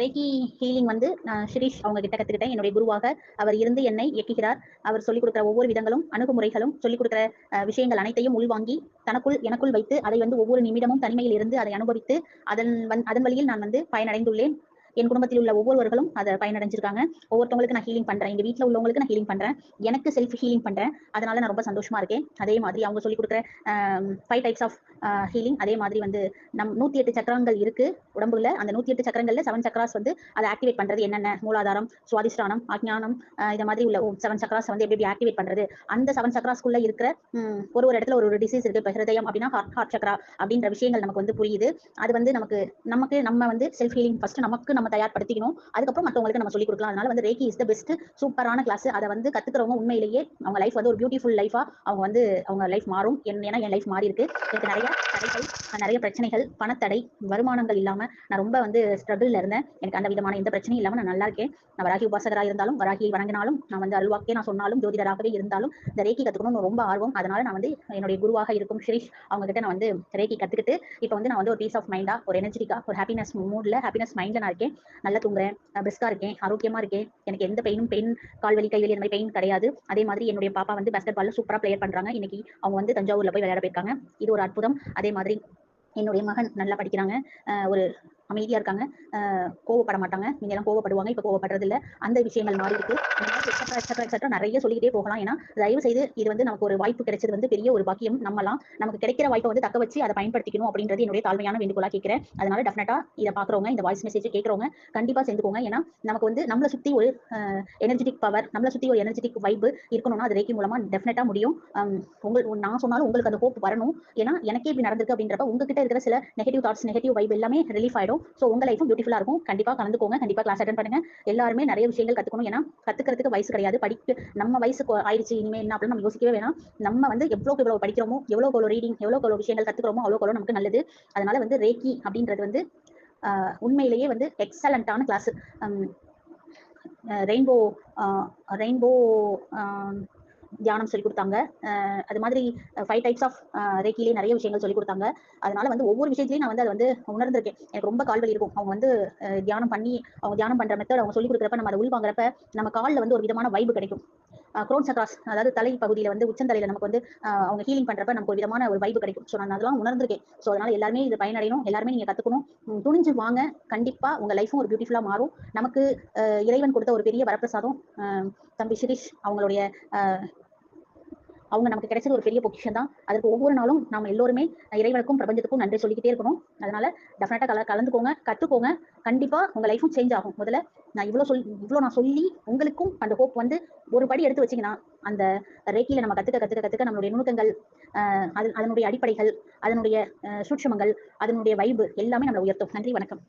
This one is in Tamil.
ரேகி ஹீலிங் வந்து நான் ஸ்ரீஷ் அவங்க கிட்ட கத்துக்கிட்டேன். என்னுடைய குருவாக அவர் இருந்து என்னை இயக்குகிறார். அவர் சொல்லிக் கொடுக்குற ஒவ்வொரு விதங்களும் அணுகுமுறைகளும் சொல்லிக் கொடுக்குற விஷயங்கள் அனைத்தையும் உள்வாங்கி தனக்குள் எனக்குள் வைத்து அதை வந்து ஒவ்வொரு நிமிடமும் தனிமையில் இருந்து அதை அனுபவித்து அதன் அதன் வழியில் நான் வந்து பயனடைந்துள்ளேன். என் குடும்பத்தில் உள்ள ஒவ்வொருவர்களும் அதை பயனடைஞ்சிருக்காங்க. ஒவ்வொருத்தவங்களுக்கு நான் ஹீலிங் பண்றேன். எங்க வீட்டில் உள்ளவங்களுக்கு நான் ஹீலிங் பண்றேன். எனக்கு செல்ஃப் ஹீலிங் பண்றேன். அதனால நான் ரொம்ப சந்தோஷமா இருக்கேன். அதே மாதிரி அவங்க சொல்லிக் கொடுக்குற ஃபைவ் டைப்ஸ் ஆஃப் ஹீலிங் அதே மாதிரி வந்து நம் நூத்தி எட்டு சக்கரங்கள் இருக்கு உடம்புல. அந்த நூத்தி எட்டு சக்கரங்கள்ல செவன் சக்கராஸ் வந்து அதை ஆக்டிவேட் பண்றது என்னென்ன? மூலாதாரம் சுவாதிஷ்டானம் ஆக்ஞானம் இந்த மாதிரி உள்ள செவன் சக்கராஸ் வந்து எப்படி எப்படி ஆக்டிவேட் பண்றது? அந்த செவன் சக்கராஸ்க்குள்ள இருக்கிற ஒரு ஒரு இடத்துல ஒரு ஒரு டிசீஸ் இருக்கு. இப்ப ஹிருதயம் அப்படின்னா ஹார்ட் ஹார்ட் சக்கரா அப்படின்ற விஷயங்கள் நமக்கு வந்து புரியுது. அது வந்து நமக்கு நமக்கு நம்ம வந்து செல்ஃப் ஹீலிங் ஃபர்ஸ்ட் நமக்கு நம்ம தயார்படுத்திக்கணும். அதுக்கப்புறம் மற்றவங்களுக்கு நம்ம சொல்லிக் கொடுக்கலாம். அதனால வந்து ரேக்கி இஸ் த பெஸ்ட் சூப்பரான கிளாஸ் அதை வந்து கத்துக்கிறவங்க உண்மையிலேயே அவங்க லைஃப் வந்து ஒரு பியூட்டிஃபுல் லைஃபா அவங்க வந்து அவங்க லைஃப் மாறும். ஏன்னா என் லைஃப் மாறி இருக்கு எனக்கு நிறைய தடைகள் நிறைய பிரச்சனைகள் பணத்தடை வருமானங்கள் இல்லாம நான் ரொம்ப வந்து ஸ்ட்ரகிள்ல இருந்தேன். எனக்கு அந்த விதமான எந்த பிரச்சனையும் இல்லாம நான் நல்லா இருக்கேன். நான் வராகி உபாசகரா இருந்தாலும் வராகியை வணங்கினாலும் நான் வந்து அருள்வாக்கே நான் சொன்னாலும் ஜோதிடராகவே இருந்தாலும் இந்த ரேக்கி கத்துக்கணும்னு ரொம்ப ஆர்வம். அதனால நான் வந்து என்னுடைய குருவாக இருக்கும் ஸ்ரீஷ் அவங்க கிட்ட நான் வந்து ரேக்கி கத்துக்கிட்டு இப்போ வந்து நான் வந்து ஒரு பீஸ் ஆஃப் மைண்டா ஒரு எனர்ஜெட்டிக்கா ஒரு ஹாப்பினஸ் மூட்ல ஹாப்பினஸ் மைண்ட்ல நான் இருக்கேன். நல்லா தூங்குறேன். பெஸ்ட்டாக இருக்கேன். ஆரோக்கியமா இருக்கேன். எனக்கு எந்த பெயினும் பெயின் கால்வலி கைவலி அந்த மாதிரி பெயின் கிடையாது. அதே மாதிரி என்னுடைய பாப்பா வந்து பேஸ்கெட் பாலில் சூப்பரா பிளேயர் பண்றாங்க. இன்னைக்கு அவங்க வந்து தஞ்சாவூர்ல போய் விளையாட போயிருக்காங்க. இது ஒரு அற்புதம். அதே மாதிரி என்னுடைய மகன் நல்லா படிக்கிறாங்க. அஹ் ஒரு அமைதியா இருக்காங்க. கோவப்பட மாட்டாங்க. நீங்க எல்லாம் கோவப்படுவாங்க. இப்ப கோவப்படுறது இல்ல அந்த விஷயங்கள் மாறி இருக்கு. எக்ஸட்ரா எக்ஸட்ரா நிறைய சொல்லிக்கிட்டே போகலாம். ஏன்னா தயவு செய்து இது வந்து நமக்கு ஒரு வாய்ப்பு கிடைச்சது வந்து பெரிய ஒரு பாக்கியம் நம்மலாம். நமக்கு கிடைக்கிற வாய்ப்பை வந்து தக்க வச்சு அதை பயன்படுத்திக்கணும் அப்படின்றது என்னுடைய தாழ்மையான வேண்டுகோளா கேட்கிறேன். அதனால டெஃபினட்டா இதை பாக்குறவங்க இந்த வாய்ஸ் மெசேஜ் கேட்கறவங்க கண்டிப்பா சேர்ந்துக்கோங்க. ஏன்னா நமக்கு வந்து நம்மளை சுத்தி ஒரு எனர்ஜெட்டிக் பவர் நம்மளை சுத்தி ஒரு எனர்ஜெட்டிக் வைப் இருக்கணும்னா அது ரேக்கி மூலமா டெஃபினட்டா முடியும். உங்களுக்கு உங்கள் நான் சொன்னாலும் உங்களுக்கு அந்த ஹோப் வரணும். ஏன்னா எனக்கே இப்படி நடந்திருக்கு அப்படின்றப்ப உங்ககிட்ட இருக்கிற சில நெகட்டிவ் தாட்ஸ் நெகட்டிவ் வைப் எல்லாமே ரிலீஃப் ஆயிடும். ஸோ உங்க லைஃபும் பியூட்டிஃபுல்லா இருக்கும். கண்டிப்பா கலந்துக்கோங்க. கண்டிப்பா கிளாஸ் அட்டன் பண்ணுங்க. எல்லாருமே நிறைய விஷயங்கள் கத்துக்கணும். ஏன்னா கத்துக்கிறதுக்கு வயசு கிடையாது. படிக்க நம்ம வயசு ஆயிடுச்சு. இனிமே என்ன அப்படின்னு நம்ம யோசிக்கவே வேணாம். நம்ம வந்து எவ்வளோக்கு எவ்வளவு படிக்கிறோமோ எவ்வளோ எவ்வளோ ரீடிங் எவ்வளோ எவ்வளோ விஷயங்கள் கத்துக்கிறோமோ அவ்வளோ எவ்வளோ நமக்கு நல்லது. அதனால வந்து ரேக்கி அப்படின்றது வந்து உண்மையிலேயே வந்து எக்ஸலண்டான கிளாஸ் ரெயின்போ ரெயின்போ தியானம் சொல்லி கொடுத்தாங்க. அது மாதிரி ஃபைவ் டைப்ஸ் ஆஃப் ரேக்கிலே நிறைய விஷயங்கள் சொல்லி கொடுத்தாங்க. அதனால வந்து ஒவ்வொரு விஷயத்துலையும் நான் வந்து அதை வந்து உணர்ந்திருக்கேன். எனக்கு ரொம்ப கால்வலி இருக்கும். அவங்க வந்து தியானம் பண்ணி அவங்க தியானம் பண்ற மெத்தட் அவங்க சொல்லி கொடுக்குறப்ப நம்ம அதை உள்வாங்குறப்ப நம்ம காலில் வந்து ஒரு விதமான வைப்பு கிடைக்கும். குரோன்ஸ் சக்ராஸ் அதாவது தலை பகுதியில வந்து உச்சந்தலையில நமக்கு வந்து அவங்க ஹீலிங் பண்றப்ப நமக்கு ஒரு விதமான ஒரு வைப்பு கிடைக்கும். ஸோ நான் அதெல்லாம் உணர்ந்திருக்கேன். ஸோ அதனால எல்லாருமே இது பயனடையணும். எல்லாருமே நீங்க கத்துக்கணும். துணிஞ்சு வாங்க. கண்டிப்பா உங்க லைஃபும் ஒரு பியூட்டிஃபுல்லா மாறும். நமக்கு இறைவன் கொடுத்த ஒரு பெரிய வரப்பிரசாதம் தம்பி சிரீஷ் அவங்களுடைய அவங்க நமக்கு கிடைச்சது ஒரு பெரிய பொக்கிஷன் தான். அதற்கு ஒவ்வொரு நாளும் நாம எல்லோருமே இறைவனுக்கும் பிரபஞ்சத்துக்கும் நன்றி சொல்லிக்கிட்டே இருக்கணும். அதனால டெஃபினட்டா கல கலந்துக்கோங்க கத்துக்கோங்க. கண்டிப்பா உங்க லைஃபும் சேஞ்ச் ஆகும். முதல்ல நான் இவ்வளவு சொல் இவ்வளவு நான் சொல்லி உங்களுக்கும் அந்த ஹோப் வந்து ஒரு படி எடுத்து வச்சீங்கன்னா அந்த ரேக்கியில நம்ம கத்துக்க கத்துக்க கத்துக்க நம்மளுடைய நுணுக்கங்கள் அது அதனுடைய அடிப்படைகள் அதனுடைய சூட்சமங்கள் அதனுடைய வைபு எல்லாமே நம்மளை உயர்த்தும். நன்றி வணக்கம்.